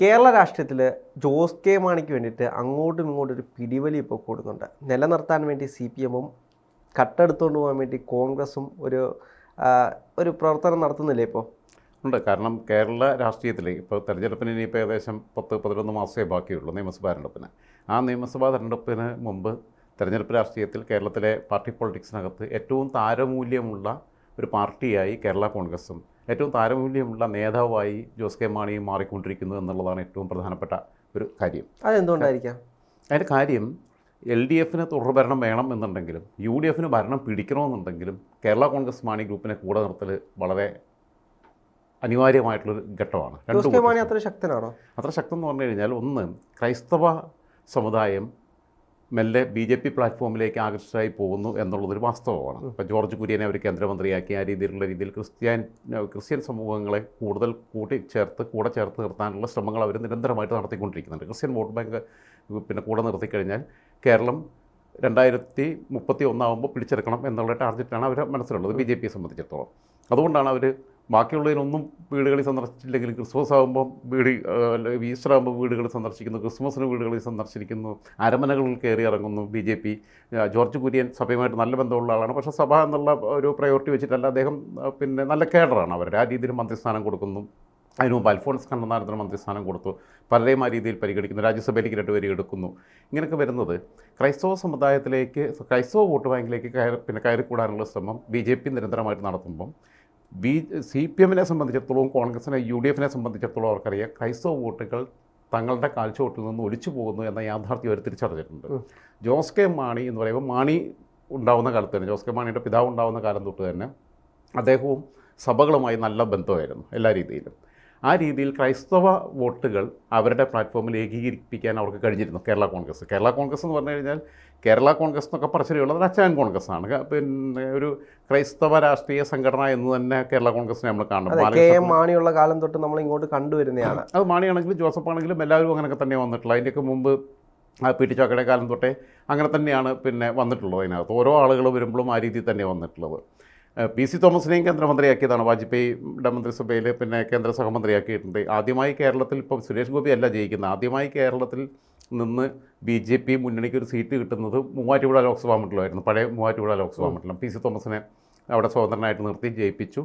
കേരള രാഷ്ട്രീയത്തിൽ ജോസ് കെ മാണിക്ക് വേണ്ടിയിട്ട് അങ്ങോട്ടും ഇങ്ങോട്ടും ഒരു പിടിവലി ഇപ്പോൾ കൂടുന്നുണ്ട്. നിലനിർത്താൻ വേണ്ടി സി പി എമ്മും കട്ടെടുത്തുകൊണ്ട് പോകാൻ വേണ്ടി കോൺഗ്രസും ഒരു ഒരു പ്രവർത്തനം നടത്തുന്നില്ലേ ഇപ്പോൾ ഉണ്ട്. കാരണം കേരള രാഷ്ട്രീയത്തിൽ ഇപ്പോൾ തെരഞ്ഞെടുപ്പിന് ഇനിയിപ്പോൾ ഏകദേശം പത്ത് പതിനൊന്ന് മാസമേ ബാക്കിയുള്ളൂ നിയമസഭാ തെരഞ്ഞെടുപ്പിന്. ആ നിയമസഭാ തെരഞ്ഞെടുപ്പിന് മുമ്പ് തെരഞ്ഞെടുപ്പ് രാഷ്ട്രീയത്തിൽ കേരളത്തിലെ പാർട്ടി പൊളിറ്റിക്സിനകത്ത് ഏറ്റവും താരമൂല്യമുള്ള ഒരു പാർട്ടിയായി കേരള കോൺഗ്രസും ഏറ്റവും താരമൂല്യമുള്ള നേതാവായി ജോസ് കെ മാണി മാറിക്കൊണ്ടിരിക്കുന്നു എന്നുള്ളതാണ് ഏറ്റവും പ്രധാനപ്പെട്ട ഒരു കാര്യം. അതെന്തുകൊണ്ടായിരിക്കാം? അതിന്റെ കാര്യം എൽ ഡി എഫിന് തുടർഭരണം വേണം എന്നുണ്ടെങ്കിലും യു ഡി എഫിന് ഭരണം പിടിക്കണമെന്നുണ്ടെങ്കിലും കേരള കോൺഗ്രസ് മാണി ഗ്രൂപ്പിനെ കൂടെ നിർത്തൽ വളരെ അനിവാര്യമായിട്ടുള്ളൊരു ഘട്ടമാണ്. അത്ര ശക്തനാണോ? അത്ര ശക്തം എന്ന് പറഞ്ഞു കഴിഞ്ഞാൽ ഒന്ന് ക്രൈസ്തവ സമുദായം മെല്ലെ ബി ജെ പി പ്ലാറ്റ്ഫോമിലേക്ക് ആകർഷിച്ചായി പോകുന്നു എന്നുള്ളതൊരു വാസ്തവമാണ്. ഇപ്പോൾ ജോർജ് കുര്യനെ അവർ കേന്ദ്രമന്ത്രിയാക്കി ആ രീതിയിലുള്ള രീതിയിൽ ക്രിസ്ത്യൻ ക്രിസ്ത്യൻ സമൂഹങ്ങളെ കൂടുതൽ കൂട്ടിച്ചേർത്ത് കൂടെ ചേർത്ത് നിർത്താനുള്ള ശ്രമങ്ങൾ അവർ നിരന്തരമായിട്ട് നടത്തിക്കൊണ്ടിരിക്കുന്നുണ്ട്. ക്രിസ്ത്യൻ വോട്ട് ബാങ്ക് പിന്നെ കൂടെ നിർത്തിക്കഴിഞ്ഞാൽ കേരളം രണ്ടായിരത്തി മുപ്പത്തി ഒന്നാകുമ്പോൾ പിടിച്ചെടുക്കണം എന്നുള്ള ടാർഗറ്റാണ് അവർ മനസ്സിലുള്ളത് ബി ജെ പിയെ സംബന്ധിച്ചിടത്തോളം. അതുകൊണ്ടാണ് അവർ ബാക്കിയുള്ളതിനൊന്നും വീടുകളിൽ സന്ദർശിച്ചില്ലെങ്കിൽ ക്രിസ്മസ് ആകുമ്പോൾ വീട് ഈസ്റ്റർ ആകുമ്പോൾ വീടുകൾ സന്ദർശിക്കുന്നു ക്രിസ്മസിന് വീടുകളിൽ സന്ദർശിക്കുന്നു അരമനകളിൽ കയറി ഇറങ്ങുന്നു B J P. George Kurian സഭയുമായിട്ട് നല്ല ബന്ധമുള്ള ആളാണ്. പക്ഷേ സഭ എന്നുള്ള ഒരു പ്രയോറിറ്റി വെച്ചിട്ടല്ല അദ്ദേഹം പിന്നെ നല്ല കേഡറാണ് അവരുടെ ആ രീതിയിൽ മന്ത്രിസ്ഥാനം കൊടുക്കുന്നു. അതിനു മുമ്പ് അൽഫോൺസ് കണ്ണനാരത്തിന് മന്ത്രിസ്ഥാനം കൊടുത്തു. പലരെയും ആ രീതിയിൽ പരിഗണിക്കുന്നു. രാജ്യസഭയിലേക്ക് രണ്ടുപേരും എടുക്കുന്നു. ഇങ്ങനെയൊക്കെ വരുന്നത് ക്രൈസ്തവ സമുദായത്തിലേക്ക് ക്രൈസ്തവ വോട്ട് ബാങ്കിലേക്ക് കയറി പിന്നെ കയറിക്കൂടാനുള്ള ശ്രമം ബി ജെ പി നിരന്തരമായിട്ട് നടത്തുമ്പം ബി സി പി എമ്മിനെ സംബന്ധിച്ചിടത്തോളം കോൺഗ്രസിനെ യു ഡി എഫിനെ സംബന്ധിച്ചിടത്തോളം അവർക്കറിയാം ക്രൈസ്തവ വോട്ടുകൾ തങ്ങളുടെ കാഴ്ചവോട്ടിൽ നിന്ന് ഒലിച്ചു പോകുന്നു എന്ന യാഥാർത്ഥ്യം അവർ തിരിച്ചറിഞ്ഞിട്ടുണ്ട്. ജോസ് കെ മാണി എന്ന് പറയുമ്പോൾ മാണി ഉണ്ടാവുന്ന കാലത്ത് തന്നെ ജോസ് കെ മാണിയുടെ പിതാവ് ഉണ്ടാവുന്ന കാലം തൊട്ട് തന്നെ അദ്ദേഹവും സഭകളുമായി നല്ല ബന്ധമായിരുന്നു എല്ലാ രീതിയിലും. ആ രീതിയിൽ ക്രൈസ്തവ വോട്ടുകൾ അവരുടെ പ്ലാറ്റ്ഫോമിൽ ഏകീകരിപ്പിക്കാൻ അവർക്ക് കഴിഞ്ഞിരുന്നു. കേരള കോൺഗ്രസ്. കേരള കോൺഗ്രസ് എന്ന് പറഞ്ഞു കഴിഞ്ഞാൽ കേരള കോൺഗ്രസ് എന്നൊക്കെ പറച്ചിലുള്ളത് അച്ചാൻ കോൺഗ്രസ് ആണ്. പിന്നെ ഒരു ക്രൈസ്തവ രാഷ്ട്രീയ സംഘടന എന്ന് തന്നെ കേരള കോൺഗ്രസിനെ നമ്മൾ കാണും. അതെ കെ. എം. മാണിയുള്ള കാലം തൊട്ട് നമ്മൾ ഇങ്ങോട്ട് കണ്ടുവരുന്നതാണ് അത് മാണിയാണെങ്കിലും ജോസഫ് ആണെങ്കിലും എല്ലാവരും അങ്ങനെയൊക്കെ തന്നെ വന്നിട്ടുള്ളത് അതിന്റെയൊക്കെ മുമ്പ് ആ പി ടി ചാക്കയുടെ കാലം തൊട്ടേ അങ്ങനെ തന്നെയാണ് പിന്നെ വന്നിട്ടുള്ളത് അതിനകത്ത്. ഓരോ ആളുകൾ വരുമ്പോഴും ആ രീതിയിൽ തന്നെ വന്നിട്ടുള്ളത്. പി സി തോമസിനെയും കേന്ദ്രമന്ത്രിയാക്കിയതാണ് വാജ്പേയിയുടെ മന്ത്രിസഭയിൽ പിന്നെ കേന്ദ്ര സഹമന്ത്രിയാക്കിയിട്ടുണ്ട്. ആദ്യമായി കേരളത്തിൽ ഇപ്പം സുരേഷ് ഗോപി അല്ല ജയിക്കുന്നത്. ആദ്യമായി കേരളത്തിൽ നിന്ന് ബി ജെ പി മുന്നണിക്ക് ഒരു സീറ്റ് കിട്ടുന്നത് മൂവാറ്റുപുഴ ലോക്സഭാ മണ്ഡലമായിരുന്നു. പഴയ മൂവാറ്റുപുഴ ലോക്സഭാ മണ്ഡലം. പി സി തോമസിനെ അവിടെ സ്വതന്ത്രനായിട്ട് നിർത്തി ജയിപ്പിച്ചു.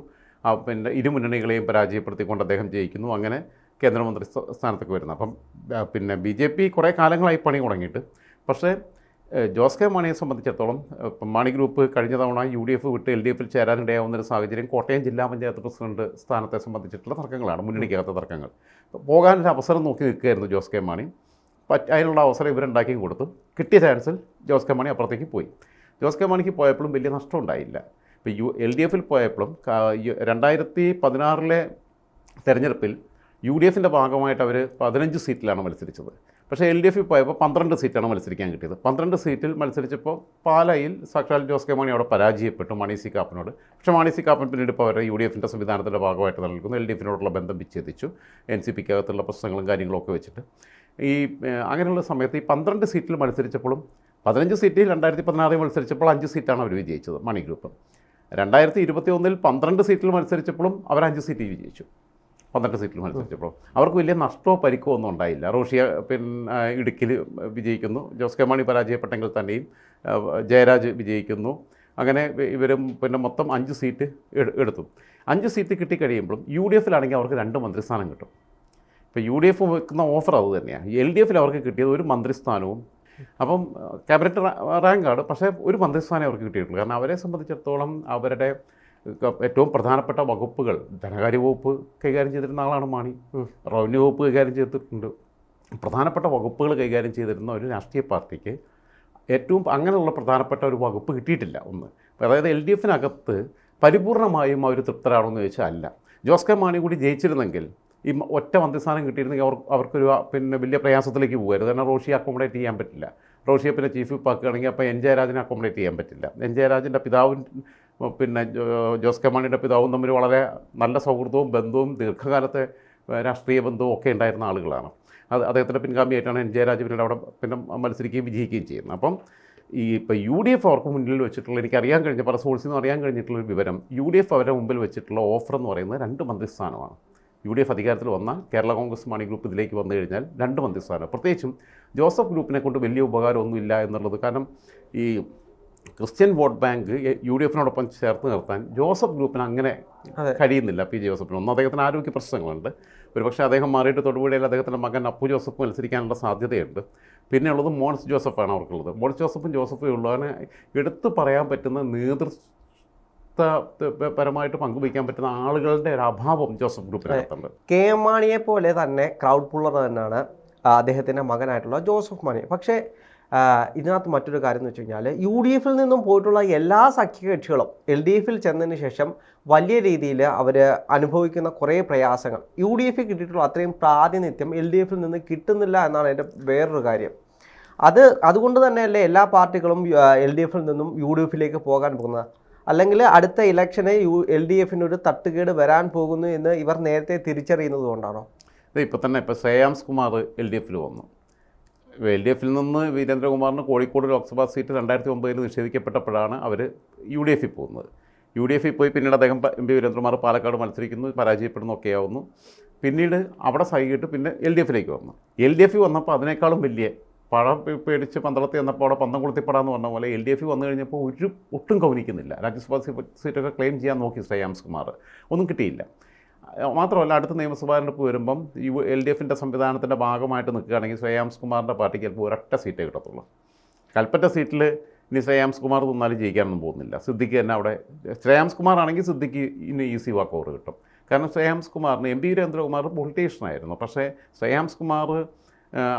പിന്നെ ഇരു മുന്നണികളെയും പരാജയപ്പെടുത്തിക്കൊണ്ട് അദ്ദേഹം ജയിക്കുന്നു. അങ്ങനെ കേന്ദ്രമന്ത്രി സ്ഥാനത്തേക്ക് വരുന്നത് അപ്പം പിന്നെ ബി ജെ പി കുറേ കാലങ്ങളായി പണി തുടങ്ങിയിട്ട് പക്ഷേ ജോസ് കെ മാണിയെ സംബന്ധിച്ചിടത്തോളം മാണി ഗ്രൂപ്പ് കഴിഞ്ഞ തവണ യു ഡി എഫ് വിട്ട് എൽ ഡി എഫിൽ ചേരാനിടയാവുന്ന ഒരു സാഹചര്യം കോട്ടയം ജില്ലാ പഞ്ചായത്ത് പ്രസിഡന്റ് സ്ഥാനത്തെ സംബന്ധിച്ചിട്ടുള്ള തർക്കങ്ങളാണ് മുന്നണിക്കകത്ത തർക്കങ്ങൾ. പോകാനൊരു അവസരം നോക്കി നിൽക്കുകയായിരുന്നു ജോസ് കെ മാണി. പറ്റ അതിനുള്ള അവസരം ഇവരുണ്ടാക്കി കൊടുത്തു. കിട്ടിയ ചാൻസിൽ ജോസ് കെ മാണി അപ്പുറത്തേക്ക് പോയി. ജോസ് കെ മാണിക്ക് പോയപ്പോഴും വലിയ നഷ്ടം ഉണ്ടായില്ല. ഇപ്പോൾ യു എൽ ഡി എഫിൽ പോയപ്പോഴും രണ്ടായിരത്തി പതിനാറിലെ തെരഞ്ഞെടുപ്പിൽ യു ഡി എഫിന്റെ ഭാഗമായിട്ട് അവർ പതിനഞ്ച് സീറ്റിലാണ് മത്സരിച്ചത്. പക്ഷേ എൽ ഡി എഫിൽ പോയപ്പോൾ പന്ത്രണ്ട് സീറ്റാണ് മത്സരിക്കാൻ കിട്ടിയത്. പന്ത്രണ്ട് സീറ്റിൽ മത്സരിച്ചപ്പോൾ പാലയിൽ സാക്ഷാൽ ജോസ് കെ മാണി അവിടെ പരാജയപ്പെട്ടു മണി സി കാപ്പനോട്. പക്ഷേ മണി സി കാപ്പൻ പിന്നീട് ഇപ്പോൾ അവരെ യു ഡി എഫിന്റെ സംവിധാനത്തിന്റെ ഭാഗമായിട്ട് നൽകുന്നു എൽ ഡി എഫിനോടുള്ള ബന്ധം വിച്ഛേദിച്ചു. എൻ സി പിക്കകത്തുള്ള പ്രശ്നങ്ങളും കാര്യങ്ങളൊക്കെ വെച്ചിട്ട്. ഈ അങ്ങനെയുള്ള സമയത്ത് ഈ പന്ത്രണ്ട് സീറ്റിൽ മത്സരിച്ചപ്പോഴും പതിനഞ്ച് സീറ്റിൽ രണ്ടായിരത്തി പതിനാറിൽ മത്സരിച്ചപ്പോൾ അഞ്ച് സീറ്റാണ് അവർ വിജയിച്ചത് മണി ഗ്രൂപ്പ്. രണ്ടായിരത്തി ഇരുപത്തി ഒന്നിൽ പന്ത്രണ്ട് സീറ്റിൽ മത്സരിച്ചപ്പോഴും അവർ അഞ്ച് സീറ്റിൽ വിജയിച്ചു. പന്ത്രണ്ട് സീറ്റിൽ മത്സരിച്ചപ്പോൾ. അവർക്ക് വലിയ നഷ്ടമോ പരിക്കോ ഒന്നും ഉണ്ടായില്ല. റോഷിയ പിന്നെ ഇടുക്കിൽ വിജയിക്കുന്നു. ജോസ് കെ മാണി പരാജയപ്പെട്ടെങ്കിൽ തന്നെയും ജയരാജ് വിജയിക്കുന്നു. അങ്ങനെ ഇവരും പിന്നെ മൊത്തം അഞ്ച് സീറ്റ് എട്- എടുത്തു. അഞ്ച് സീറ്റ് കിട്ടിക്കഴിയുമ്പോഴും യു ഡി എഫിലാണെങ്കിൽ അവർക്ക് രണ്ട് മന്ത്രിസ്ഥാനം കിട്ടും. ഇപ്പോൾ യു ഡി എഫ് വെക്കുന്ന ഓഫർ അത് തന്നെയാണ് എൽ ഡി എഫിൽ അവർക്ക് കിട്ടിയത് ഒരു മന്ത്രിസ്ഥാനവും. അപ്പം ക്യാബിനറ്റ് റാങ്കാണ്. പക്ഷേ ഒരു മന്ത്രിസ്ഥാനം അവർക്ക് കിട്ടിയിട്ടുള്ളൂ. കാരണം അവരെ സംബന്ധിച്ചിടത്തോളം അവരുടെ ഏറ്റവും പ്രധാനപ്പെട്ട വകുപ്പുകൾ. ധനകാര്യ വകുപ്പ് കൈകാര്യം ചെയ്തിരുന്ന ആളാണ് മാണി. റവന്യൂ വകുപ്പ് കൈകാര്യം ചെയ്തിട്ടുണ്ട്. പ്രധാനപ്പെട്ട വകുപ്പുകൾ കൈകാര്യം ചെയ്തിരുന്ന ഒരു രാഷ്ട്രീയ പാർട്ടിക്ക് ഏറ്റവും അങ്ങനെയുള്ള പ്രധാനപ്പെട്ട ഒരു വകുപ്പ് കിട്ടിയിട്ടില്ല ഒന്ന്. അതായത് എൽ ഡി എഫിനകത്ത് പരിപൂർണമായും അവർ തൃപ്തരാണോ എന്ന് ചോദിച്ചാൽ അല്ല. ജോസ് കെ മാണി കൂടി ജയിച്ചിരുന്നെങ്കിൽ ഈ ഒറ്റ മന്ത്രിസ്ഥാനം കിട്ടിയിരുന്നെങ്കിൽ അവർ അവർക്കൊരു പിന്നെ വലിയ പ്രയാസത്തിലേക്ക് പോകുമായിരുന്നു കാരണം റോഷിയെ അക്കോമഡേറ്റ് ചെയ്യാൻ പറ്റില്ല. റോഷിയെ പിന്നെ ചീഫ് വിപ്പ് ആക്കുകയാണെങ്കിൽ അപ്പോൾ എൻ ജയരാജിനെ അക്കോമഡേറ്റ് ചെയ്യാൻ പറ്റില്ല. എൻ ജയരാജിന്റെ പിതാവും പിന്നെ ജോസ് കെ മാണിയുടെ പിതാവും തമ്മിൽ വളരെ നല്ല സൗഹൃദവും ബന്ധവും ദീർഘകാലത്തെ രാഷ്ട്രീയ ബന്ധവും ഒക്കെ ഉണ്ടായിരുന്ന ആളുകളാണ്. അത് അദ്ദേഹത്തിന്റെ പിൻഗാമിയായിട്ടാണ് എൻ. ജയരാജ് പിന്നീട് അവിടെ പിന്നെ മത്സരിക്കുകയും വിജയിക്കുകയും ചെയ്യുന്നത്. അപ്പം ഈ ഇപ്പോൾ യു ഡി എഫ് അവർക്ക് മുന്നിൽ വെച്ചിട്ടുള്ള എനിക്ക് അറിയാൻ കഴിഞ്ഞ പല സോഴ്സിൽ നിന്ന് അറിയാൻ കഴിഞ്ഞിട്ടുള്ള ഒരു വിവരം യു ഡി എഫ് അവരുടെ മുമ്പിൽ വെച്ചിട്ടുള്ള ഓഫർ എന്ന് പറയുന്നത് രണ്ട് മന്ത്രിസ്ഥാനമാണ്. യു ഡി എഫ് അധികാരത്തിൽ വന്ന കേരള കോൺഗ്രസ് മണി ഗ്രൂപ്പ് ഇതിലേക്ക് വന്നു കഴിഞ്ഞാൽ രണ്ട് മന്ത്രിസ്ഥാനം. പ്രത്യേകിച്ചും ജോസഫ് ഗ്രൂപ്പിനെ കൊണ്ട് വലിയ ഉപകാരമൊന്നുമില്ല എന്നുള്ളത് കാരണം ഈ Christian vote bank U D എഫിനോടൊപ്പം ചേർത്ത് നിർത്താൻ ജോസഫ് ഗ്രൂപ്പിന് അങ്ങനെ കഴിയുന്നില്ല പി ജോസഫിന്. ഒന്ന് അദ്ദേഹത്തിന് ആരോഗ്യ പ്രശ്നങ്ങളുണ്ട്. ഒരുപക്ഷെ അദ്ദേഹം മാറിയിട്ട് തൊടുപുഴയിൽ അദ്ദേഹത്തിന്റെ മകൻ അപ്പു ജോസഫ് മത്സരിക്കാനുള്ള സാധ്യതയുണ്ട്. പിന്നെയുള്ളത് മോൻസ് ജോസഫാണ് അവർക്കുള്ളത്. മോൻസ് ജോസഫും ജോസഫും ഉള്ളൂ അങ്ങനെ എടുത്തു പറയാൻ പറ്റുന്ന നേതൃത്വ പരമായിട്ട് പങ്കുവയ്ക്കാൻ പറ്റുന്ന ആളുകളുടെ ഒരു അഭാവം ജോസഫ് ഗ്രൂപ്പിനകത്തുണ്ട്. കെ എം മാണിയെ പോലെ തന്നെ ക്രൗഡ് പുള്ളർ തന്നെയാണ് അദ്ദേഹത്തിന്റെ മകനായിട്ടുള്ള ജോസഫ് മാണി. പക്ഷേ ഇതിനകത്ത് മറ്റൊരു കാര്യം എന്ന് വെച്ച് കഴിഞ്ഞാൽ യു ഡി എഫിൽ നിന്നും പോയിട്ടുള്ള എല്ലാ സഖ്യകക്ഷികളും എൽ ഡി എഫിൽ ചെന്നതിന് ശേഷം വലിയ രീതിയിൽ അവർ അനുഭവിക്കുന്ന കുറേ പ്രയാസങ്ങൾ. യു ഡി എഫിൽ കിട്ടിയിട്ടുള്ള അത്രയും പ്രാതിനിധ്യം എൽ ഡി എഫിൽ നിന്ന് കിട്ടുന്നില്ല എന്നാണ് എന്റെ വേറൊരു കാര്യം. അത് അതുകൊണ്ട് തന്നെയല്ലേ എല്ലാ പാർട്ടികളും എൽ ഡി എഫിൽ നിന്നും യു ഡി എഫിലേക്ക് പോകാൻ പോകുന്നത്. അല്ലെങ്കിൽ അടുത്ത ഇലക്ഷനെ യു എൽ ഡി എഫിന് ഒരു തട്ടുകേട് വരാൻ പോകുന്നു എന്ന് ഇവർ നേരത്തെ തിരിച്ചറിയുന്നത് കൊണ്ടാണോ? ഇത് ഇപ്പോൾ തന്നെ ഇപ്പോൾ ശ്രേയാംസ് കുമാർ എൽ ഡി എഫിൽ വന്നു. എൽ ഡി എഫിൽ നിന്ന് വീരേന്ദ്രകുമാറിന് കോഴിക്കോട് ലോക്സഭാ സീറ്റ് രണ്ടായിരത്തി ഒമ്പതിൽ നിഷേധിക്കപ്പെട്ടപ്പോഴാണ് അവർ യു ഡി എഫിൽ പോകുന്നത്. യു ഡി എഫിൽ പോയി പിന്നീട് അദ്ദേഹം എം പി വീരേന്ദ്രകുമാർ പാലക്കാട് മത്സരിക്കുന്നു പരാജയപ്പെടുന്നു ഒക്കെ ആവുന്നു പിന്നീട് അവിടെ സഹിയിട്ട് പിന്നെ എൽ ഡി എഫിലേക്ക് വന്നു. എൽ ഡി എഫിൽ വന്നപ്പോൾ അതിനേക്കാളും വലിയ പഴം പേടിച്ച് പന്തളത്തിൽ വന്നപ്പോൾ അവിടെ പന്തം കൊളുത്തിപ്പെടാന്ന് പറഞ്ഞ പോലെ എൽ ഡി എഫിൽ വന്നു കഴിഞ്ഞപ്പോൾ ഒരു ഒട്ടും കൗനിക്കുന്നില്ല രാജ്യസഭാ സീറ്റൊക്കെ ക്ലെയിം ചെയ്യാൻ നോക്കി ശ്രേയാംസ് കുമാർ ഒന്നും കിട്ടിയില്ല. മാത്രമല്ല അടുത്ത നിയമസഭാ തെരഞ്ഞെടുപ്പ് വരുമ്പം യു എൽ ഡി എഫിന്റെ സംവിധാനത്തിന്റെ ഭാഗമായിട്ട് നിൽക്കുകയാണെങ്കിൽ ശ്രേയാംസ് കുമാറിന്റെ പാർട്ടിക്ക് ചിലപ്പോൾ ഒരൊറ്റ സീറ്റേ കിട്ടത്തുള്ളൂ. കൽപ്പറ്റ സീറ്റിൽ ഇനി ശ്രേയാംസ് കുമാർ നിന്നാലും ജയിക്കാനൊന്നും പോകുന്നില്ല. സിദ്ദിഖ് തന്നെ അവിടെ ശ്രേയാംസ് കുമാർ ആണെങ്കിൽ സിദ്ദിഖ് ഇനി ഈസി വാക്ക് ഓവർ കിട്ടും. കാരണം ശ്രേയാംസ് കുമാറിന് എം പി വീരേന്ദ്രകുമാർ പൊളിറ്റീഷ്യനായിരുന്നു. പക്ഷേ ശ്രേയാംസ് കുമാർ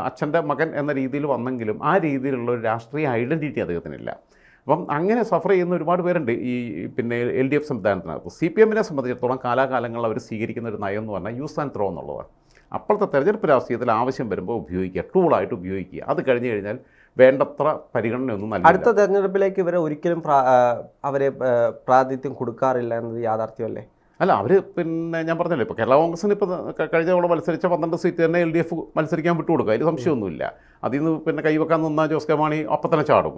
അച്ഛന്റെ മകൻ എന്ന രീതിയിൽ വന്നെങ്കിലും ആ രീതിയിലുള്ള ഒരു രാഷ്ട്രീയ ഐഡന്റിറ്റി അദ്ദേഹത്തിനില്ല. അപ്പം അങ്ങനെ സഫർ ചെയ്യുന്ന ഒരുപാട് പേരുണ്ട് ഈ പിന്നെ എൽ ഡി എഫ് സംവിധാനത്തിനകത്ത്. സി പി എമ്മിനെ സംബന്ധിച്ചിടത്തോളം കാലാകാലങ്ങളിൽ അവർ സ്വീകരിക്കുന്ന ഒരു നയം എന്ന് പറഞ്ഞാൽ യൂസ് ആൻഡ് ത്രോ എന്നുള്ളതാണ്. അപ്പോഴത്തെ തെരഞ്ഞെടുപ്പ് രാഷ്ട്രീയത്തിൽ ആവശ്യം വരുമ്പോൾ ഉപയോഗിക്കുക ടൂളായിട്ട് ഉപയോഗിക്കുക. അത് കഴിഞ്ഞ് കഴിഞ്ഞാൽ വേണ്ടത്ര പരിഗണനയൊന്നും അടുത്ത നൽകില്ല. തെരഞ്ഞെടുപ്പിലേക്ക് ഇവരെ ഒരിക്കലും അവരെ പ്രാതിനിധ്യം കൊടുക്കാറില്ല എന്നത് യാഥാർത്ഥ്യമല്ലേ? അല്ല അവർ പിന്നെ ഞാൻ പറഞ്ഞല്ലോ ഇപ്പോൾ കേരള കോൺഗ്രസിന് ഇപ്പോൾ കഴിഞ്ഞ തവണ മത്സരിച്ച പന്ത്രണ്ട് സീറ്റ് തന്നെ എൽ ഡി എഫ് മത്സരിക്കാൻ വിട്ടുകൊടുക്കുക. അതിൽ സംശയമൊന്നുമില്ല. അതിൽ നിന്ന് പിന്നെ കൈവെക്കാൻ നിന്നാൽ ജോസ് കെ മാണി അപ്പം തന്നെ ചാടും.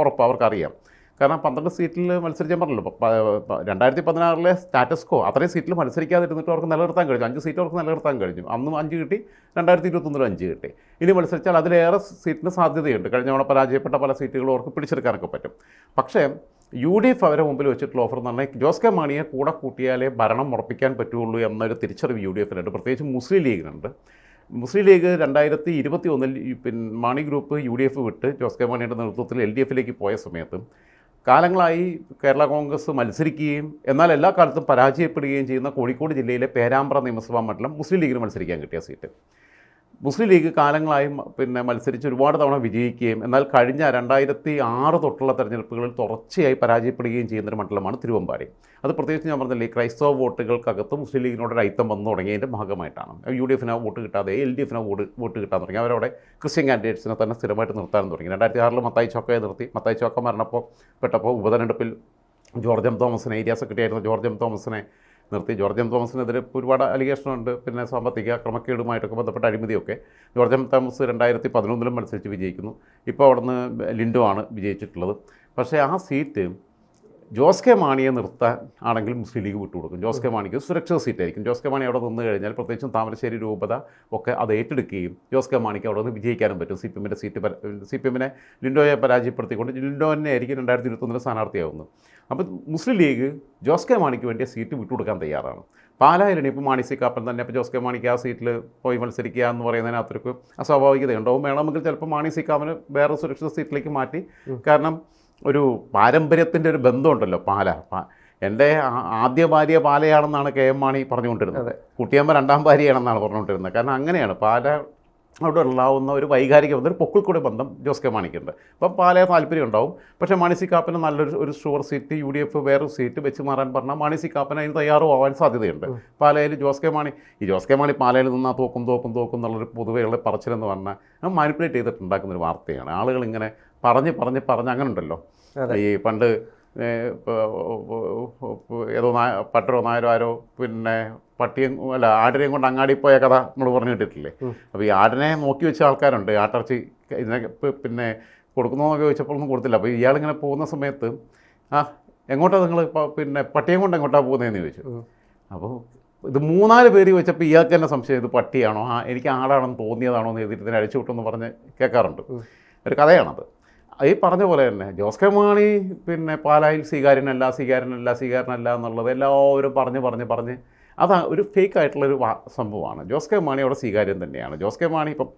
ഉറപ്പ് അവർക്കറിയാം. കാരണം പന്ത്രണ്ട് സീറ്റിൽ മത്സരിക്കാൻ പറഞ്ഞല്ലോ രണ്ടായിരത്തി പതിനാറിലെ സ്റ്റാറ്റസ് കോ അത്രയും സീറ്റിൽ മത്സരിക്കാതിരുന്നിട്ട് അവർക്ക് നിലനിർത്താൻ കഴിഞ്ഞു. അഞ്ച് സീറ്റ് അവർക്ക് നിലനിർത്താൻ കഴിഞ്ഞു. അന്നും അഞ്ച് കിട്ടി രണ്ടായിരത്തി ഇരുപത്തൊന്നിലും അഞ്ച് കിട്ടി. ഇനി മത്സരിച്ചാൽ അതിലേറെ സീറ്റിന് സാധ്യതയുണ്ട്. കഴിഞ്ഞ തവണ പരാജയപ്പെട്ട പല സീറ്റുകളും അവർക്ക് പിടിച്ചെടുക്കാനൊക്കെ പറ്റും. പക്ഷേ യു ഡി എഫ് അവരെ മുമ്പിൽ വെച്ചിട്ടുള്ള ഓഫർ എന്ന് പറഞ്ഞാൽ ജോസ് കെ മാണിയെ കൂടെ കൂട്ടിയാലേ ഭരണം ഉറപ്പിക്കാൻ പറ്റുള്ളൂ എന്നൊരു തിരിച്ചറിവ് യു ഡി എഫിനുണ്ട്. പ്രത്യേകിച്ച് മുസ്ലിം ലീഗിനുണ്ട്. മുസ്ലിം ലീഗ് രണ്ടായിരത്തി ഇരുപത്തി ഒന്നിൽ പിന്നെ Mani group U D F വിട്ട് ജോസ് കെ മാണിയുടെ നേതൃത്വത്തിൽ എൽ ഡി എഫിലേക്ക് പോയ സമയത്ത് കാലങ്ങളായി കേരള കോൺഗ്രസ് മത്സരിക്കുകയും എന്നാൽ എല്ലാ കാലത്തും പരാജയപ്പെടുകയും ചെയ്യുന്ന കോഴിക്കോട് ജില്ലയിലെ പേരാമ്പ്ര നിയമസഭാ മണ്ഡലം മുസ്ലിം ലീഗിന് മത്സരിക്കാൻ കിട്ടിയ സീറ്റ് മുസ്ലിം ലീഗ് കാലങ്ങളായി പിന്നെ മത്സരിച്ച് ഒരുപാട് തവണ വിജയിക്കുകയും എന്നാൽ കഴിഞ്ഞ രണ്ടായിരത്തി ആറ് തൊട്ടുള്ള തെരഞ്ഞെടുപ്പുകളിൽ തുടർച്ചയായി പരാജയപ്പെടുകയും ചെയ്യുന്നൊരു മണ്ഡലമാണ് തിരുവമ്പാടി. അത് പ്രത്യേകിച്ച് ഞാൻ പറഞ്ഞില്ലേ ക്രൈസ്തവ വോട്ടുകൾക്കകത്ത് മുസ്ലിം ലീഗിനോട് ഐത്തം വന്നു തുടങ്ങിയതിന്റെ ഭാഗമായിട്ടാണ്. യു ഡി എഫിന് വോട്ട് കിട്ടാതെ എൽ ഡി എഫിന് വോട്ട് വോട്ട് കിട്ടാൻ തുടങ്ങി. അവരവിടെ ക്രിസ്ത്യൻ കാൻഡിഡേറ്റ്സിനെ തന്നെ സ്ഥിരമായിട്ട് നിർത്താൻ തുടങ്ങി. രണ്ടായിരത്തി ആറിൽ മത്തായി ചോക്കയെ നിർത്തി. മത്തായി ചോക്ക മരണപ്പോൾ പെട്ടപ്പോൾ ഉപതെരഞ്ഞെടുപ്പിൽ ജോർജ് എം തോമസിനെ ഏരിയ സെക്രട്ടറി ആയിരുന്ന ജോർജ് എം തോമസിനെ നിർത്തി. George M. തോമസിനെതിരെ ഒരുപാട് അലിഗേഷനുണ്ട്. പിന്നെ സാമ്പത്തിക ക്രമക്കേടുമായിട്ടൊക്കെ ബന്ധപ്പെട്ട അഴിമതിയൊക്കെ ജോർജ് എം. തോമസ് രണ്ടായിരത്തി പതിനൊന്നിലും മത്സരിച്ച് വിജയിക്കുന്നു. ഇപ്പോൾ അവിടുന്ന് ലിൻഡോ ആണ് വിജയിച്ചിട്ടുള്ളത്. പക്ഷേ ആ സീറ്റ് ജോസ് കെ മാണിയെ നിർത്താൻ ആണെങ്കിൽ മുസ്ലിം ലീഗ് വിട്ടുകൊടുക്കും ജോസ് കെ മാണിക്ക് സുരക്ഷിത സീറ്റായിരിക്കും. ജോസ് കെ മാണി അവിടെ നിന്ന് കഴിഞ്ഞാൽ പ്രത്യേകിച്ചും താമരശ്ശേരി രൂപത ഒക്കെ അത് ഏറ്റെടുക്കുകയും ജോസ് കെ മാണിക്ക് അവിടെ നിന്ന് വിജയിക്കാനും പറ്റും. സി പി എമ്മിന്റെ സീറ്റ് സി പി എമ്മിനെ ലിൻഡോയെ പരാജയപ്പെടുത്തിക്കൊണ്ട് ലിൻഡോ തന്നെ ആയിരിക്കും രണ്ടായിരത്തി ഇരുപത്തൊന്നിൽ സ്ഥാനാർത്ഥിയാവുന്നത്. അപ്പോൾ മുസ്ലിം ലീഗ് ജോസ് കെ മാണിക്ക് വേണ്ടിയ സീറ്റ് വിട്ടുകൊടുക്കാൻ തയ്യാറാണ്. പാലായിലാണ് ഇപ്പോൾ മാണി സി കാപ്പൻ തന്നെ. ഇപ്പോൾ ജോസ് കെ മാണിക്ക് ആ സീറ്റിൽ പോയി മത്സരിക്കുക എന്ന് പറയുന്നതിനകത്തൊരു അസ്വാഭാവികതയുണ്ടാവും വേണമെങ്കിൽ ചിലപ്പോൾ മാണി സി കാപ്പന് വേറെ സുരക്ഷിത സീറ്റിലേക്ക് മാറ്റി. കാരണം ഒരു പാരമ്പര്യത്തിന്റെ ഒരു ബന്ധമുണ്ടല്ലോ പാല. എന്റെ ആദ്യ ഭാര്യ പാലയാണെന്നാണ് കെ എം മാണി പറഞ്ഞുകൊണ്ടിരുന്നത്. കുട്ടിയമ്മ രണ്ടാം ഭാര്യയാണെന്നാണ് പറഞ്ഞുകൊണ്ടിരുന്നത്. കാരണം അങ്ങനെയാണ്. പാല അവിടെ ഉണ്ടാവുന്ന ഒരു വൈകാരിക ബന്ധം ഒരു പൊക്കിൾക്കൂടെ ബന്ധം ജോസ് കെ മാണിക്കുണ്ട്. അപ്പം പാലയെ താല്പര്യം ഉണ്ടാവും. പക്ഷേ മാണിസി കാപ്പന് നല്ലൊരു ഒരു sure seat U D F വേറൊരു സീറ്റ് വെച്ച് മാറാൻ പറഞ്ഞാൽ മാണിസി കാപ്പന് അതിന് തയ്യാറുമാവാൻ സാധ്യതയുണ്ട്. പാലയിൽ ജോസ് കെ മാണി ഈ ജോസ് കെ മാണി പാലയിൽ നിന്നാ തോക്കും തോക്കും തോക്കും എന്നുള്ളൊരു പൊതുവെയുള്ള പറച്ചിലെന്ന് പറഞ്ഞാൽ മാനിപ്പുലേറ്റ് ചെയ്തിട്ടുണ്ടാക്കുന്ന ഒരു വാർത്തയാണ്. ആളുകൾ ഇങ്ങനെ പറഞ്ഞ് പറഞ്ഞ് പറഞ്ഞ് അങ്ങനെ ഉണ്ടല്ലോ. ഈ പണ്ട് ഏതോ നായ പട്ടരോ നായരോ ആരോ പിന്നെ പട്ടിയും അല്ല ആടിനെയും കൊണ്ട് അങ്ങാടി പോയ കഥ നമ്മൾ പറഞ്ഞു കേട്ടിട്ടില്ലേ. അപ്പോൾ ഈ ആടിനെ നോക്കി വെച്ച ആൾക്കാരുണ്ട് ആട്ടിറച്ചി ഇതിനെ പിന്നെ കൊടുക്കുന്നതെന്നൊക്കെ ചോദിച്ചപ്പോൾ ഒന്നും കൊടുത്തില്ല. അപ്പോൾ ഇയാളിങ്ങനെ പോകുന്ന സമയത്ത് ആ എങ്ങോട്ടാണ് നിങ്ങൾ പിന്നെ പട്ടിയും കൊണ്ട് എങ്ങോട്ടാണ് പോകുന്നതെന്ന് ചോദിച്ചു. അപ്പോൾ ഇത് മൂന്നാൽ പേര് വെച്ചപ്പോൾ ഇയാൾക്ക് തന്നെ സംശയം ഇത് പട്ടിയാണോ? ആ എനിക്ക് ആടാണെന്ന് തോന്നിയതാണോ എന്ന് എഴുതിയിട്ട് ഇതിനെ അഴിച്ചു വിട്ടെന്ന് പറഞ്ഞ് കേൾക്കാറുണ്ട്. ഒരു കഥയാണത്. ഈ പറഞ്ഞ പോലെ തന്നെ ജോസ് കെ മാണി പിന്നെ പാലായിൽ സ്വീകാര്യനല്ല സ്വീകാര്യനല്ല സ്വീകാര്യനല്ല എന്നുള്ളത് എല്ലാവരും പറഞ്ഞ് പറഞ്ഞ് പറഞ്ഞ് അത് ഒരു ഫേക്ക് ആയിട്ടുള്ളൊരു സംഭവമാണ്. ജോസ് കെ മാണി അവിടെ സ്വീകാര്യം തന്നെയാണ്. ജോസ് കെ മാണി ഇപ്പം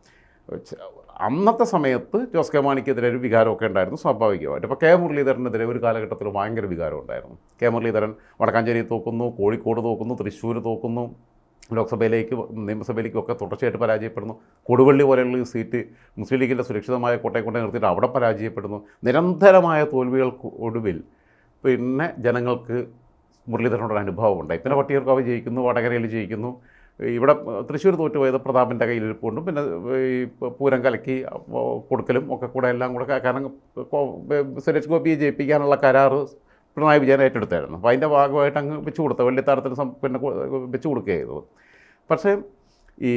അന്നത്തെ സമയത്ത് ജോസ് കെ മാണിക്കെതിരെ ഒരു വികാരമൊക്കെ ഉണ്ടായിരുന്നു സ്വാഭാവികമായിട്ട് ഇപ്പോൾ കെ മുരളീധരനെതിരെ ഒരു കാലഘട്ടത്തിൽ ഭയങ്കര വികാരം ഉണ്ടായിരുന്നു കെ മുരളീധരൻ വടക്കാഞ്ചേരി തോക്കുന്നു കോഴിക്കോട് തോക്കുന്നു തൃശ്ശൂർ തോക്കുന്നു ലോക്സഭയിലേക്ക് നിയമസഭയിലേക്കും ഒക്കെ തുടർച്ചയായിട്ട് പരാജയപ്പെടുന്നു. കൊടുവള്ളി പോലെയുള്ള സീറ്റ് മുസ്ലിം ലീഗിന്റെ സുരക്ഷിതമായ കോട്ടയം നിർത്തിയിട്ട് അവിടെ പരാജയപ്പെടുന്നു. നിരന്തരമായ തോൽവികൾക്ക് ഒടുവിൽ പിന്നെ ജനങ്ങൾക്ക് മുരളീധരനോട് അനുഭവം ഉണ്ടായി പിന്നെ പട്ടിയൂർക്കാവ് ജയിക്കുന്നു വടകരയിൽ ജയിക്കുന്നു. ഇവിടെ തൃശ്ശൂർ തോറ്റുപോയത് പ്രതാപന്റെ കയ്യിലിരിപ്പുണ്ടും. പിന്നെ ഈ പൂരം കലക്കി കൊടുക്കലും ഒക്കെ കൂടെ എല്ലാം കൂടെ കാരണം സുരേഷ് ഗോപിയെ ജയിപ്പിക്കാനുള്ള കരാറ് പിണറായി വിജയൻ ഏറ്റെടുത്തായിരുന്നു. അപ്പോൾ അതിന്റെ ഭാഗമായിട്ട് അങ്ങ് വെച്ച് കൊടുത്ത വലിയ തരത്തിൽ പിന്നെ വെച്ച് കൊടുക്കുക ചെയ്തത്. പക്ഷേ ഈ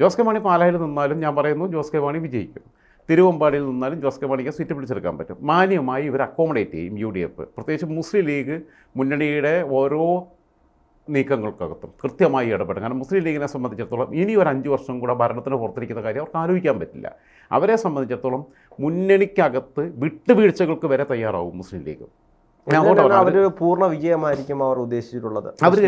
ജോസ് കെ മാണി പാലായിൽ നിന്നാലും ഞാൻ പറയുന്നു ജോസ് കെ മാണി വിജയിക്കും. തിരുവമ്പാടിയിൽ നിന്നാലും ജോസ് കെ മാണിക്ക് സീറ്റ് പിടിച്ചെടുക്കാൻ പറ്റും. മാന്യമായി ഇവർ അക്കോമഡേറ്റ് ചെയ്യും യു ഡി എഫ് പ്രത്യേകിച്ച് മുസ്ലിം ലീഗ് മുന്നണിയുടെ ഓരോ നീക്കങ്ങൾക്കകത്തും കൃത്യമായി ഇടപെടും. കാരണം മുസ്ലിം ലീഗിനെ സംബന്ധിച്ചിടത്തോളം ഇനി ഒരു അഞ്ച് വർഷം കൂടെ ഭരണത്തിന് പുറത്തിരിക്കുന്ന കാര്യം അവർക്ക് ആലോചിക്കാൻ പറ്റില്ല. അവരെ സംബന്ധിച്ചിടത്തോളം മുന്നണിക്കകത്ത് വിട്ടുവീഴ്ചകൾക്ക് വരെ തയ്യാറാവും മുസ്ലിം ലീഗ്. അവരൊരു പൂർണ വിജയമായിരിക്കും അവർ ഉദ്ദേശിച്ചിട്ടുള്ളത്. അവർ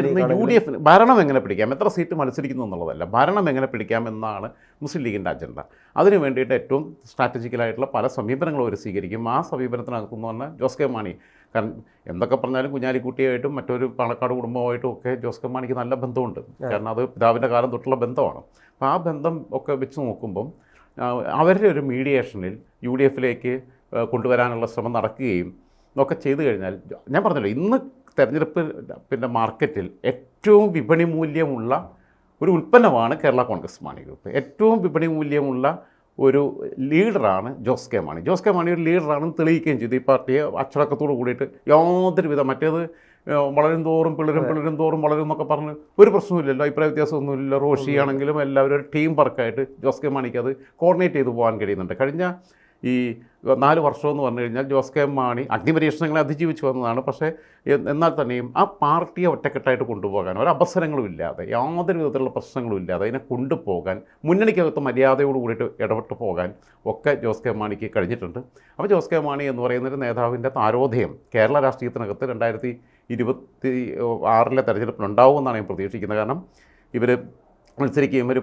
യു ഡി എഫിന് ഭരണം എങ്ങനെ പിടിക്കാം? എത്ര സീറ്റ് മത്സരിക്കുന്നു എന്നുള്ളതല്ല. ഭരണം എങ്ങനെ പിടിക്കാം എന്നാണ് മുസ്ലിം ലീഗിന്റെ അജണ്ട. അതിനു വേണ്ടിയിട്ട് ഏറ്റവും സ്ട്രാറ്റജിക്കലായിട്ടുള്ള പല സമീപനങ്ങളും അവർ സ്വീകരിക്കും. ആ സമീപനത്തിനകത്തുനിന്ന് പറഞ്ഞാൽ ജോസ് കെ മാണി. കാരണം എന്തൊക്കെ പറഞ്ഞാലും കുഞ്ഞാലിക്കുട്ടിയായിട്ടും മറ്റൊരു പാണക്കാട് കുടുംബമായിട്ടും ഒക്കെ ജോസ് കെ മാണിക്ക് നല്ല ബന്ധമുണ്ട്. കാരണം അത് പിതാവിന്റെ കാലം തൊട്ടുള്ള ബന്ധമാണ്. അപ്പോൾ ആ ബന്ധം ഒക്കെ വെച്ച് നോക്കുമ്പം അവരുടെ ഒരു മീഡിയേഷനിൽ യു ഡി എഫിലേക്ക് കൊണ്ടുവരാനുള്ള ശ്രമം നടക്കുകയും ഒക്കെ ചെയ്തു കഴിഞ്ഞാൽ ഞാൻ പറഞ്ഞല്ലോ ഇന്ന് തെരഞ്ഞെടുപ്പ് പിന്നെ മാർക്കറ്റിൽ ഏറ്റവും വിപണി മൂല്യമുള്ള ഒരു ഉൽപ്പന്നമാണ് കേരള കോൺഗ്രസ് മാണി ഗ്രൂപ്പ്. ഏറ്റവും വിപണി മൂല്യമുള്ള ഒരു ലീഡറാണ് ജോസ് കെ മാണി. ജോസ് കെ മാണി ഒരു ലീഡറാണെന്ന് തെളിയിക്കുകയും ചെയ്തു. ഈ പാർട്ടിയെ അച്ചടക്കത്തോട് കൂടിയിട്ട് യാതൊരു വിധം മറ്റേത് വളരും തോറും പിളരും പിളരും തോറും വളരും എന്നൊക്കെ പറഞ്ഞ് ഒരു പ്രശ്നമില്ലല്ലോ അഭിപ്രായ വ്യത്യാസമൊന്നുമില്ല റോഷി ആണെങ്കിലും എല്ലാവരും ഒരു ടീം വർക്കായിട്ട് ജോസ് കെ മാണിക്ക് അത് കോർഡിനേറ്റ് ചെയ്ത് പോകാൻ കഴിയുന്നുണ്ട്. കഴിഞ്ഞ ഈ നാല് വർഷമെന്ന് പറഞ്ഞു കഴിഞ്ഞാൽ ജോസ് കെ മാണി അഗ്നിപരീക്ഷണങ്ങളെ അതിജീവിച്ചു വന്നതാണ് പക്ഷേ എന്നാൽ തന്നെയും ആ പാർട്ടിയെ ഒറ്റക്കെട്ടായിട്ട് കൊണ്ടുപോകാൻ ഒരു അവസരങ്ങളും ഇല്ലാതെ യാതൊരു വിധത്തിലുള്ള പ്രശ്നങ്ങളും ഇല്ലാതെ അതിനെ കൊണ്ടുപോകാൻ മുന്നണിക്കകത്ത് മര്യാദയോട് കൂടിയിട്ട് ഇടപെട്ട് പോകാൻ ഒക്കെ ജോസ് കെ മാണിക്ക് കഴിഞ്ഞിട്ടുണ്ട്. അപ്പോൾ ജോസ് കെ മാണി എന്ന് പറയുന്ന ഒരു നേതാവിന്റെ താരോധയം കേരള രാഷ്ട്രീയത്തിനകത്ത് രണ്ടായിരത്തി ഇരുപത്തി ആറിലെ തെരഞ്ഞെടുപ്പിലുണ്ടാവുമെന്നാണ് ഞാൻ പ്രതീക്ഷിക്കുന്നത്. കാരണം ഇവർ മത്സരിക്കുകയും ഒരു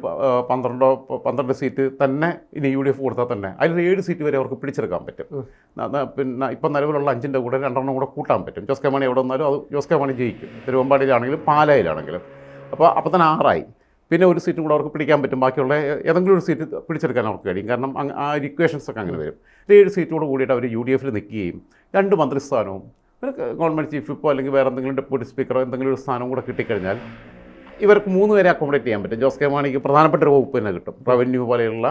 പന്ത്രണ്ടോ പന്ത്രണ്ട് സീറ്റ് തന്നെ ഇനി യു ഡി എഫ് കൊടുത്താൽ തന്നെ. അതിൽ ഏഴ് സീറ്റ് വരെ അവർക്ക് പിടിച്ചെടുക്കാൻ പറ്റും. പിന്നെ ഇപ്പം നിലവിലുള്ള അഞ്ചിന്റെ കൂടെ രണ്ടെണ്ണം കൂടെ കൂട്ടാൻ പറ്റും. ജോസ് കെ മാണി എവിടെ വന്നാലും അത് ജോസ് കെ മാണി ജയിക്കും. തിരുവമ്പാടിയിലാണെങ്കിലും പാലായിലാണെങ്കിലും. അപ്പോൾ അപ്പം തന്നെ ആറായി. പിന്നെ ഒരു സീറ്റും കൂടെ അവർക്ക് പിടിക്കാൻ പറ്റും. ബാക്കിയുള്ള ഏതെങ്കിലും ഒരു സീറ്റ് പിടിച്ചെടുക്കാൻ അവർക്ക് കഴിയും. കാരണം അങ്ങ് ആ ഇക്വേഷൻസ് ഒക്കെ അങ്ങനെ വരും. ഒരു ഏഴ് സീറ്റോട് കൂടിയിട്ട് അവർ യു ഡി എഫിൽ നിൽക്കുകയും രണ്ട് മന്ത്രിസ്ഥാനവും ഒരു ഗവൺമെന്റ് ചീഫ് ഇപ്പോൾ അല്ലെങ്കിൽ വേറെ എന്തെങ്കിലും ഡെപ്യൂട്ടി സ്പീക്കറോ എന്തെങ്കിലും ഒരു സ്ഥാനം കൂടെ കിട്ടിക്കഴിഞ്ഞാൽ ഇവർക്ക് മൂന്ന് പേരെ അക്കോമഡേറ്റ് ചെയ്യാൻ പറ്റും. ജോസ് കെ മാണിക്ക് പ്രധാനപ്പെട്ട ഒരു വകുപ്പ് തന്നെ കിട്ടും. റവന്യൂ പോലെയുള്ള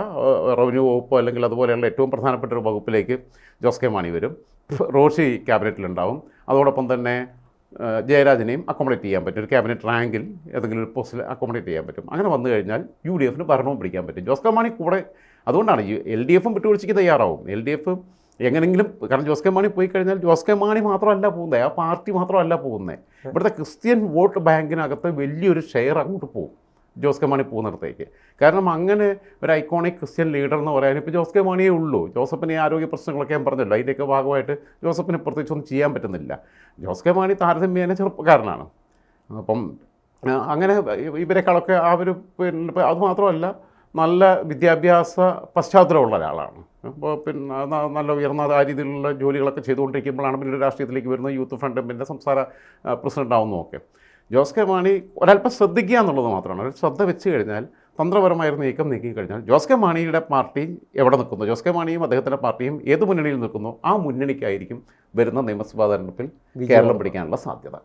റവന്യൂ വകുപ്പോ അല്ലെങ്കിൽ അതുപോലെയുള്ള ഏറ്റവും പ്രധാനപ്പെട്ട ഒരു വകുപ്പിലേക്ക് ജോസ് കെ മാണി വരും. റോഷി ക്യാബിനറ്റിലുണ്ടാവും. അതോടൊപ്പം തന്നെ ജയരാജനെയും അക്കോമഡേറ്റ് ചെയ്യാൻ പറ്റും. ഒരു ക്യാബിനറ്റ് റാങ്കിൽ ഏതെങ്കിലും ഒരു പോസ്റ്റിൽ അക്കോമഡേറ്റ് ചെയ്യാൻ പറ്റും. അങ്ങനെ വന്നു കഴിഞ്ഞാൽ യു ഡി എഫിന് ഭരണവും പിടിക്കാൻ പറ്റും. ജോസ് കെ മാണി കൂടെ അതുകൊണ്ടാണ് എൽ ഡി എഫും വിട്ടുവീഴ്ചയ്ക്ക് തയ്യാറാവും. എൽ ഡി എഫ് എങ്ങനെങ്കിലും കാരണം ജോസ് കെ മാണി പോയി കഴിഞ്ഞാൽ ജോസ് കെ മാണി മാത്രമല്ല പോകുന്നത് ആ പാർട്ടി മാത്രമല്ല പോകുന്നത് ഇവിടുത്തെ ക്രിസ്ത്യൻ വോട്ട് ബാങ്കിനകത്ത് വലിയൊരു ഷെയർ അങ്ങോട്ട് പോകും ജോസ് കെ മാണി പോകുന്നിടത്തേക്ക്. കാരണം അങ്ങനെ ഒരു ഐക്കോണിക് ക്രിസ്ത്യൻ ലീഡർ എന്ന് പറയാൻ ഇപ്പോൾ ജോസ് കെ മാണിയേ ഉള്ളൂ. ജോസഫിന് ആരോഗ്യ പ്രശ്നങ്ങളൊക്കെ ഞാൻ പറഞ്ഞല്ലോ അതിന്റെയൊക്കെ ഭാഗമായിട്ട് ജോസഫിന് പ്രത്യേകിച്ച് ഒന്നും ചെയ്യാൻ പറ്റുന്നില്ല. ജോസ് കെ മാണി താരതമ്യേന ചെറുപ്പക്കാരനാണ്. അപ്പം അങ്ങനെ ഇവരെക്കാളൊക്കെ ആ ഒരു പിന്നെ അതുമാത്രമല്ല അത് മാത്രമല്ല നല്ല വിദ്യാഭ്യാസ പശ്ചാത്തലമുള്ള ഒരാളാണ്. അപ്പോൾ പിന്നെ നല്ല ഉയർന്ന ആ രീതിയിലുള്ള ജോലികളൊക്കെ ചെയ്തുകൊണ്ടിരിക്കുമ്പോഴാണ് പിന്നീട് രാഷ്ട്രീയത്തിലേക്ക് വരുന്നത് യൂത്ത് ഫ്രണ്ട് പിന്നെ സംസ്ഥാന പ്രസിഡന്റ് ആവുന്നതൊക്കെ ജോസ് കെ മാണി ഒരല്പം ശ്രദ്ധിക്കുക എന്നുള്ളത് മാത്രമാണ്. ഒരു ശ്രദ്ധ വെച്ച് കഴിഞ്ഞാൽ തന്ത്രപരമായ ഒരു നീക്കം നീക്കി കഴിഞ്ഞാൽ ജോസ് കെ മാണിയുടെ പാർട്ടി എവിടെ നിൽക്കുന്നു? ജോസ് കെ മാണിയും അദ്ദേഹത്തിന്റെ പാർട്ടിയും ഏത് മുന്നണിയിൽ നിൽക്കുന്നു? ആ മുന്നണിക്കായിരിക്കും വരുന്ന നിയമസഭാ തെരഞ്ഞെടുപ്പിൽ കേരളം പിടിക്കാനുള്ള സാധ്യത.